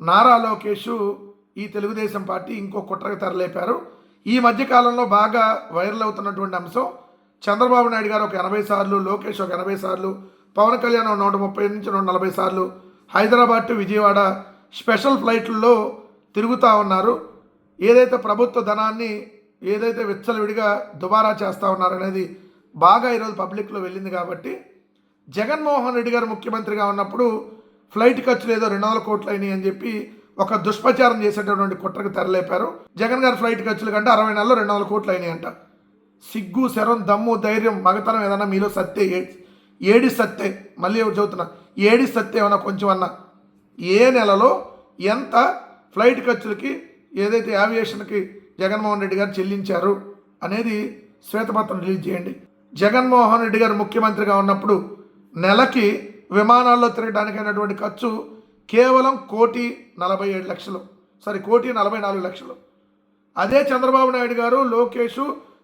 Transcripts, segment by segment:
నారా లోకేష్ ఈ తెలుగుదేశం పార్టీ ఇంకో కుట్రకు తెరలేపారు. ఈ మధ్యకాలంలో బాగా వైరల్ అవుతున్నటువంటి అంశం చంద్రబాబు నాయుడు గారు ఒక ఎనభై సార్లు లోకేష్ ఒక ఎనభై సార్లు పవన్ కళ్యాణ్ నూట ముప్పై నుంచి నూట నలభై సార్లు హైదరాబాద్ టు విజయవాడ స్పెషల్ ఫ్లైట్లలో తిరుగుతూ ఉన్నారు. ఏదైతే ప్రభుత్వ ధనాన్ని ఏదైతే విచ్చలవిడిగా దుబారా చేస్తూ ఉన్నారనేది బాగా ఈరోజు పబ్లిక్లో వెళ్ళింది కాబట్టి జగన్మోహన్ రెడ్డి గారు ముఖ్యమంత్రిగా ఉన్నప్పుడు ఫ్లైట్ ఖర్చులు ఏదో రెండు వందల కోట్లు అయినాయి అని చెప్పి ఒక దుష్ప్రచారం చేసేటటువంటి కుట్రకు తెరలేపారు. జగన్ గారి ఫ్లైట్ ఖర్చుల కంటే అరవై నెలలో రెండు వందల కోట్లు అయినాయి అంట సిగ్గు శరం దమ్ము ధైర్యం మగతనం ఏదన్నా మీలో సత్తే ఏడి సత్తే. మళ్ళీ చదువుతున్నా ఏడి సత్తే ఏమన్నా కొంచెం అన్నా. ఏ నెలలో ఎంత ఫ్లైట్ ఖర్చులకి ఏదైతే యావియేషన్కి జగన్మోహన్ రెడ్డి గారు చెల్లించారు అనేది శ్వేతపత్రం రిలీజ్ చేయండి. జగన్మోహన్ రెడ్డి గారు ముఖ్యమంత్రిగా ఉన్నప్పుడు నెలకి విమానాల్లో తిరగడానికి అయినటువంటి ఖర్చు కేవలం కోటి నలభై ఏడు లక్షలు. సారీ కోటి నలభై నాలుగు లక్షలు. అదే చంద్రబాబు నాయుడు గారు లోకేష్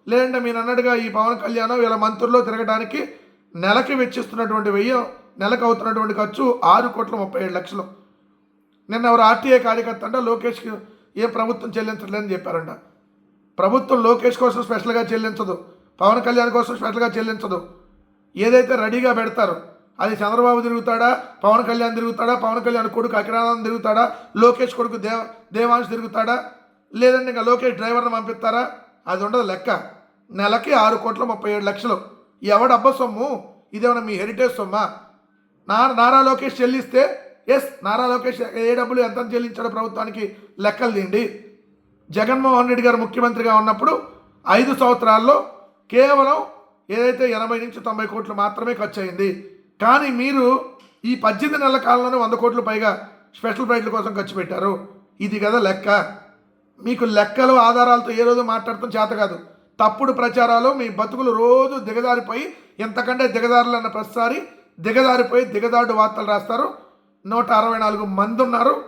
లేదంటే మీరు అన్నట్టుగా ఈ పవన్ కళ్యాణ్ వీళ్ళ మంత్రుల్లో తిరగడానికి నెలకి వెచ్చిస్తున్నటువంటి వెయ్యి నెలకు అవుతున్నటువంటి ఖర్చు ఆరు కోట్ల ముప్పై ఏడు లక్షలు. నిన్న ఎవరు ఆర్టీఐ కార్యకర్త అంటే లోకేష్కి ఏ ప్రభుత్వం చెల్లించట్లేదని చెప్పారంట. ప్రభుత్వం లోకేష్ కోసం స్పెషల్గా చెల్లించదు పవన్ కళ్యాణ్ కోసం స్పెషల్గా చెల్లించదు. ఏదైతే రెడీగా పెడతారో అది చంద్రబాబు తిరుగుతాడా? పవన్ కళ్యాణ్ తిరుగుతాడా? పవన్ కళ్యాణ్ కొడుకు అఖిరానంద్ తిరుగుతాడా? లోకేష్ కొడుకు దేవ దేవాంశ్ తిరుగుతాడా? లేదంటే ఇంకా లోకేష్ డ్రైవర్ని పంపిస్తారా? అది ఉండదు లెక్క. నెలకి ఆరు కోట్ల ముప్పై ఏడు లక్షలు. ఎవడబ్బ సొమ్ము? ఇదేమన్నా మీ హెరిటేజ్ సొమ్మా? నా నారా లోకేష్ చెల్లిస్తే? ఎస్ నారా లోకేష్ ఏ డబ్బులు ఎంత చెల్లించాడో ప్రభుత్వానికి? లెక్కలు తీయండి జగన్మోహన్ రెడ్డి గారు ముఖ్యమంత్రిగా ఉన్నప్పుడు ఐదు సంవత్సరాల్లో కేవలం ఏదైతే ఎనభై నుంచి తొంభై కోట్లు మాత్రమే ఖర్చు అయింది కానీ మీరు ఈ పద్దెనిమిది నెలల కాలంలోనే వంద కోట్లు పైగా స్పెషల్ ఫ్లైట్ల కోసం ఖర్చు పెట్టారు. ఇది కదా లెక్క. మీకు లెక్కలు ఆధారాలతో ఏ రోజు మాట్లాడటం చేత కాదు. తప్పుడు ప్రచారాలు మీ బతుకులు రోజు దిగజారిపోయి ఎంతకంటే దిగదారులన్న ప్రతిసారి దిగజారిపోయి దిగదాడు వార్తలు రాస్తారు. నూట అరవై నాలుగు మంది ఉన్నారు.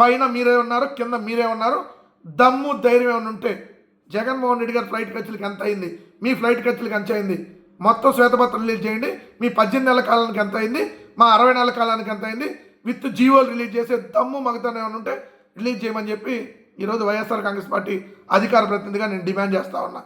పైన మీరే ఉన్నారు కింద మీరే ఉన్నారు. దమ్ము ధైర్యం ఏమైనా ఉంటే జగన్మోహన్ రెడ్డి గారి ఫ్లైట్ ఖర్చులకి ఎంత అయింది? మీ ఫ్లైట్ ఖర్చులకి ఎంత అయింది? మొత్తం శ్వేతపత్రం రిలీజ్ చేయండి. మీ పద్దెనిమిది నెలల కాలానికి ఎంత అయింది? మా అరవై నెలల కాలానికి ఎంత అయింది? విత్ జీవోలు రిలీజ్ చేసే దమ్ము మగతనం ఏమైనా ఉంటే రిలీజ్ చేయమని చెప్పి ఈరోజు వైఎస్ఆర్ కాంగ్రెస్ పార్టీ అధికార ప్రతినిధిగా నేను డిమాండ్ చేస్తా ఉన్నా.